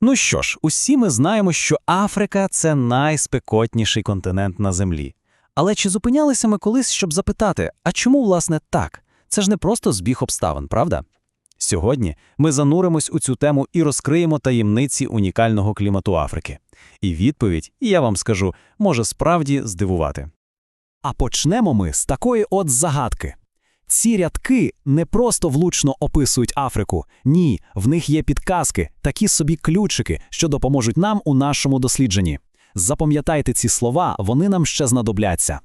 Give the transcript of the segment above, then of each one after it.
Ну що ж, усі ми знаємо, що Африка це найспекотніший континент на землі. Але чи зупинялися ми колись, щоб запитати, а чому власне так? Це ж не просто збіг обставин, правда? Сьогодні ми зануримось у цю тему і розкриємо таємниці унікального клімату Африки. І відповідь, я вам скажу, може справді здивувати. А почнемо ми з такої от загадки. Ці рядки не просто влучно описують Африку. Ні, в них є підказки, такі собі ключики, що допоможуть нам у нашому дослідженні. Запам'ятайте ці слова, вони нам ще знадобляться.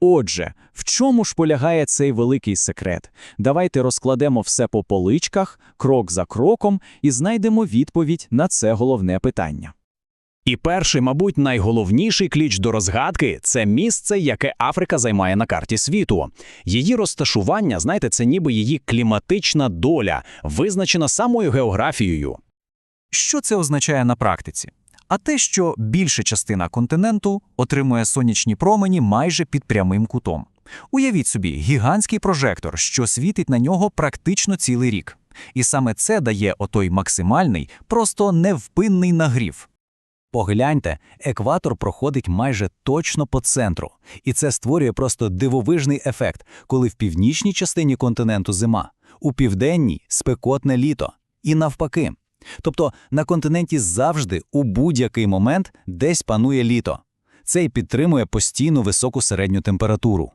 Отже, в чому ж полягає цей великий секрет? Давайте розкладемо все по поличках, крок за кроком, і знайдемо відповідь на це головне питання. І перший, мабуть, найголовніший ключ до розгадки це місце, яке Африка займає на карті світу. Її розташування, знаєте, це ніби її кліматична доля, визначена самою географією. Що це означає на практиці? А те, що більша частина континенту отримує сонячні промені майже під прямим кутом. Уявіть собі, гігантський прожектор, що світить на нього практично цілий рік. І саме це дає отой максимальний, просто невпинний нагрів. Погляньте, екватор проходить майже точно по центру, і це створює просто дивовижний ефект, коли в північній частині континенту зима, у південній спекотне літо, і навпаки. Тобто на континенті завжди у будь-який момент десь панує літо. Це й підтримує постійну високу середню температуру.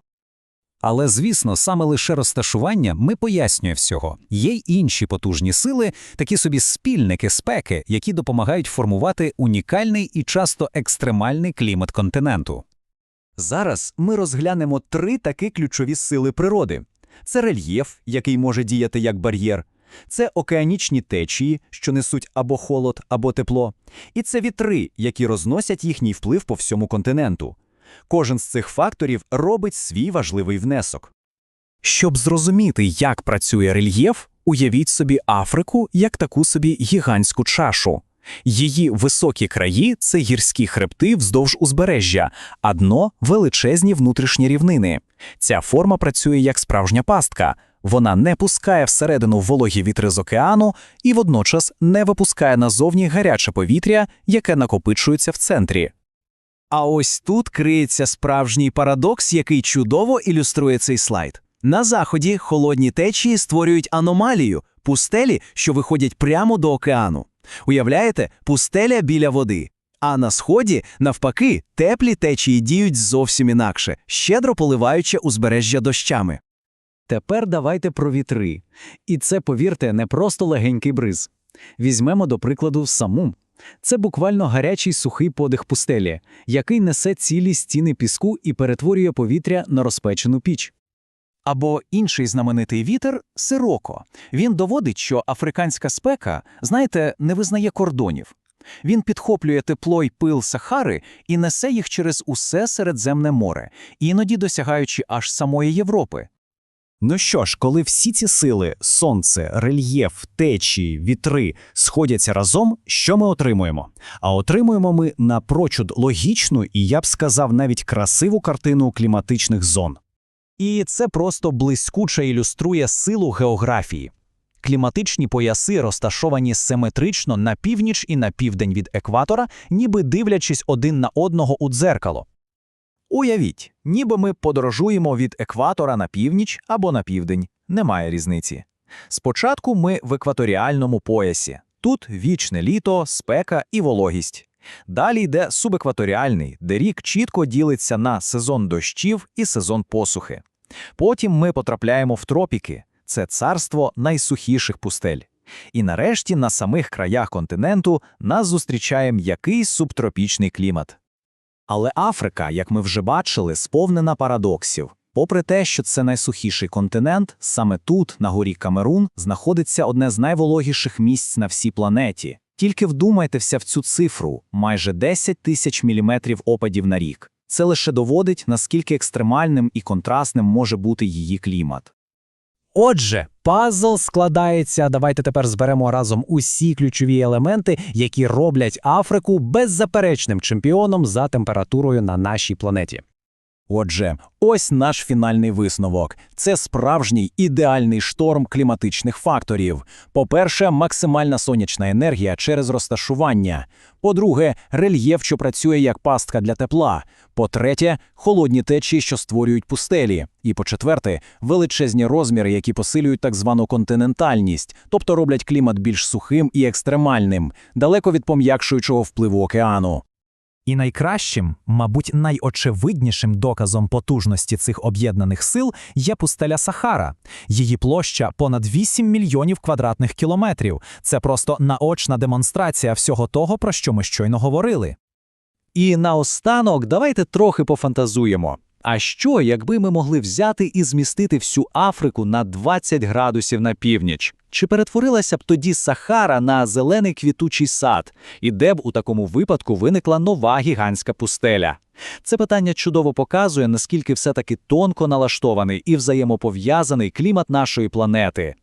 Але, звісно, саме лише розташування ми пояснює всього. Є й інші потужні сили, такі собі спільники спеки, які допомагають формувати унікальний і часто екстремальний клімат континенту. Зараз ми розглянемо три такі ключові сили природи: це рельєф, який може діяти як бар'єр, це океанічні течії, що несуть або холод, або тепло, і це вітри, які розносять їхній вплив по всьому континенту. Кожен з цих факторів робить свій важливий внесок. Щоб зрозуміти, як працює рельєф, уявіть собі Африку як таку собі гігантську чашу. Її високі краї це гірські хребти вздовж узбережжя, а дно величезні внутрішні рівнини. Ця форма працює як справжня пастка. Вона не пускає всередину вологі вітри з океану і водночас не випускає назовні гаряче повітря, яке накопичується в центрі. А ось тут криється справжній парадокс, який чудово ілюструє цей слайд. На заході холодні течії створюють аномалію, пустелі, що виходять прямо до океану. Уявляєте, пустеля біля води. А на сході, навпаки, теплі течії діють зовсім інакше, щедро поливаючи узбережжя дощами. Тепер давайте про вітри. І це, повірте, не просто легенький бриз. Візьмемо, до прикладу, саму. Це буквально гарячий сухий подих пустелі, який несе цілі стіни піску і перетворює повітря на розпечену піч. Або інший знаменитий вітер сироко. Він доводить, що африканська спека, знаєте, не визнає кордонів. Він підхоплює тепло й пил Сахари і несе їх через усе Середземне море, іноді досягаючи аж самої Європи. Ну що ж, коли всі ці сили сонце, рельєф, течії, вітри сходяться разом, що ми отримуємо? А отримуємо ми напрочуд логічну і я б сказав навіть красиву картину кліматичних зон. І це просто блискуче ілюструє силу географії. Кліматичні пояси розташовані симетрично на північ і на південь від екватора, ніби дивлячись один на одного у дзеркало. Уявіть, ніби ми подорожуємо від екватора на північ або на південь, немає різниці. Спочатку ми в екваторіальному поясі. Тут вічне літо, спека і вологість. Далі йде субекваторіальний, де рік чітко ділиться на сезон дощів і сезон посухи. Потім ми потрапляємо в тропіки це царство найсухіших пустель. І нарешті на самих краях континенту нас зустрічає м'який субтропічний клімат. Але Африка, як ми вже бачили, сповнена парадоксів. Попри те, що це найсухіший континент, саме тут, на горі Камерун, знаходиться одне з найвологіших місць на всій планеті. Тільки вдумайтеся в цю цифру майже 10 тисяч міліметрів опадів на рік. Це лише доводить, наскільки екстремальним і контрастним може бути її клімат. Отже, пазл складається. Давайте тепер зберемо разом усі ключові елементи, які роблять Африку беззаперечним чемпіоном за температурою на нашій планеті. Отже, ось наш фінальний висновок. Це справжній ідеальний шторм кліматичних факторів. По-перше, максимальна сонячна енергія через розташування. По-друге, рельєф, що працює як пастка для тепла. По-третє, холодні течії, що створюють пустелі. І по-четверте, величезні розміри, які посилюють так звану континентальність, тобто роблять клімат більш сухим і екстремальним, далеко від пом'якшуючого впливу океану. І найкращим, мабуть, найочевиднішим доказом потужності цих об'єднаних сил є пустеля Сахара. Її площа понад 8 мільйонів квадратних кілометрів. Це просто наочна демонстрація всього того, про що ми щойно говорили. І наостанок давайте трохи пофантазуємо. А що, якби ми могли взяти і змістити всю Африку на 20 градусів на північ? Чи перетворилася б тоді Сахара на зелений квітучий сад? І де б у такому випадку виникла нова гігантська пустеля? Це питання чудово показує, наскільки все-таки тонко налаштований і взаємопов'язаний клімат нашої планети.